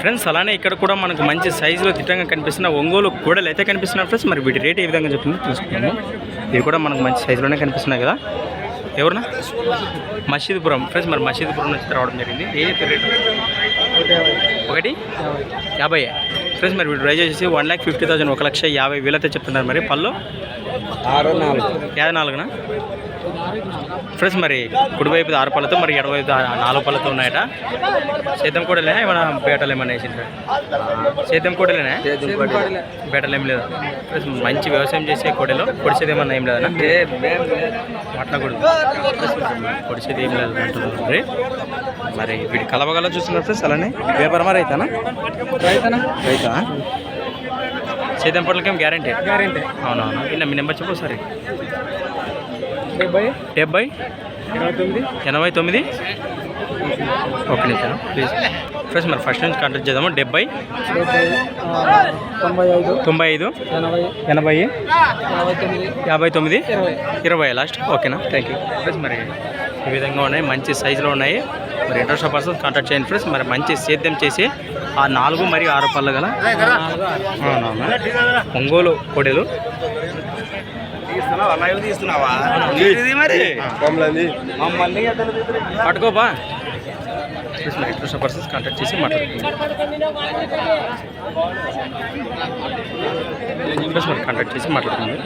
Friends అలానే ఇక్కడ కూడా మనకు మంచి సైజులో తిట్టంగా కనిపిస్తున్న ఒంగోలు కూడా అయితే కనిపిస్తున్నాయి ఫ్రెండ్స్. మరి వీటి రేట్ ఏ విధంగా చెప్తుందో తెలుసుకున్నాము ఇవి కూడా మనకు మంచి సైజులోనే కనిపిస్తున్నాయి కదా. ఎవరునా మసీదుపురం. ఫ్రెండ్స్ మరి మసీదుపురం నుంచి రావడం జరిగింది. ఏ రేటు? ఒకటి? యాభై. ఫ్రెండ్స్ మరి వీడు రైజ్ చేసి వన్ ల్యాక్ ఫిఫ్టీ థౌసండ్ ఒక లక్ష యాభై వేలైతే చెప్తున్నారు మరి. పళ్ళు? ఆరు నాలుగు. యాభై నాలుగునా? ఫ్రెండ్స్ మరి కుడివైపు ఆరు పళ్ళతో మరి ఎడవైపు నాలుగు పళ్ళతో ఉన్నాయట. కూడా లేనా ఏమైనా బేటలు ఏమైనా వేసింటారు సేద్యం కూడా లేనా బేటలు ఏం లేదా? ఫ్రెండ్స్ మంచి వ్యవసాయం చేసే కోడెలో పొడిచేది ఏమన్నా ఏం లేదన్నా? మాట్లాడకూడదు. పొడిచేది ఏం లేదు అంటున్నారు మరి వీడి కలవగల చూస్తున్నారు ఫ్రెండ్స్ అలానే వ్యాపారమా రైతానా? రైతా సేద్యం పళ్ళకేం గ్యారంటీ? గ్యారెంటీ. అవునవును? ఇన్న మీ నెంబర్ చెప్పు సరే డెబ్బై. డెబ్బై? ఎనభై తొమ్మిది. ఒక నిమిషం ప్లీజ్ ఫ్రెండ్స్ మరి ఫస్ట్ నుంచి కాంటాక్ట్ చేద్దాము? డెబ్బై? తొంభై ఐదు. ఎనభై. యాభై తొమ్మిది. ఇరవై. లాస్ట్ ఓకేనా? థ్యాంక్ యూ ఫ్రెండ్స్ మరి ఈ విధంగా ఉన్నాయి మంచి సైజులో ఉన్నాయి. మరి ఇంట్రెస్ట్ పర్సన్ కాంటాక్ట్ చేయండి ఫ్రెండ్స్. మరి మంచి సేద్యం చేసి ఆ నాలుగు మరియు ఆరు పళ్ళు గల ఒంగోలు కోడెలు. పట్టుకోపా. ఇంట్రెస్ట్ పర్సన్స్ కాంటాక్ట్ చేసి మాట్లాడుతుంది ప్లీజ్ కాంటాక్ట్ చేసి మాట్లాడుతుంది